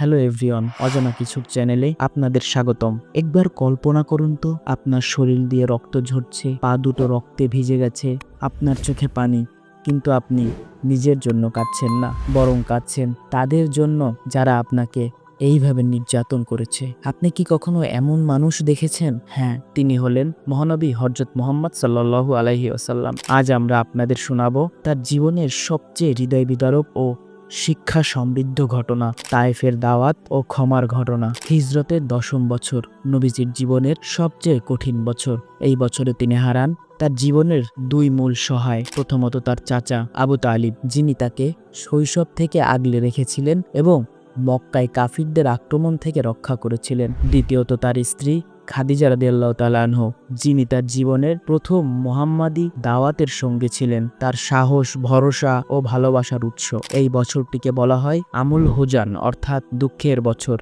Hello everyone অজানা কিছু চ্যানেলে আপনাদের স্বাগতম। একবার কল্পনা করুন তো, আপনার শরীর দিয়ে রক্ত ঝরছে, পা দুটো রক্তে ভিজে গেছে, আপনার চোখে পানি, কিন্তু আপনি নিজের জন্য কাঁদছেন না, বরং কাঁদছেন তাদের জন্য যারা আপনাকে এইভাবে নির্যাতন করেছে। আপনি কি কখনো এমন মানুষ দেখেছেন? হ্যাঁ তিনি হলেন মহানবী হজরত মোহাম্মদ সাল্লাল্লাহু আলাইহি আসাল্লাম আজ আমরা আপনাদের শোনাবো তার জীবনের সবচেয়ে হৃদয় বিদারক ও শিক্ষা সমৃদ্ধ ঘটনা, তায়েফের দাওয়াত ও ক্ষমার ঘটনা। হিজরতের দশম বছর, নবীজির জীবনের সবচেয়ে কঠিন বছর। এই বছরে তিনি হারান তার জীবনের দুই মূল সহায়, প্রথমত তার চাচা আবু তালিব, যিনি তাকে শৈশব থেকে আগলে রেখেছিলেন এবং মক্কায় কাফিরদের আক্রমণ থেকে রক্ষা করেছিলেন। দ্বিতীয়ত তার স্ত্রী খাদিজা রাদিয়াল্লাহ তাআলা আনহু, যিনি তার জীবনের প্রথম মোহাম্মাদি দাওয়াতের সঙ্গে ছিলেন, তার সাহস, ভরসা ও ভালোবাসার উৎস। এই বছরটিকে বলা হয় আমুল হুজান, অর্থাৎ দুঃখের বছর।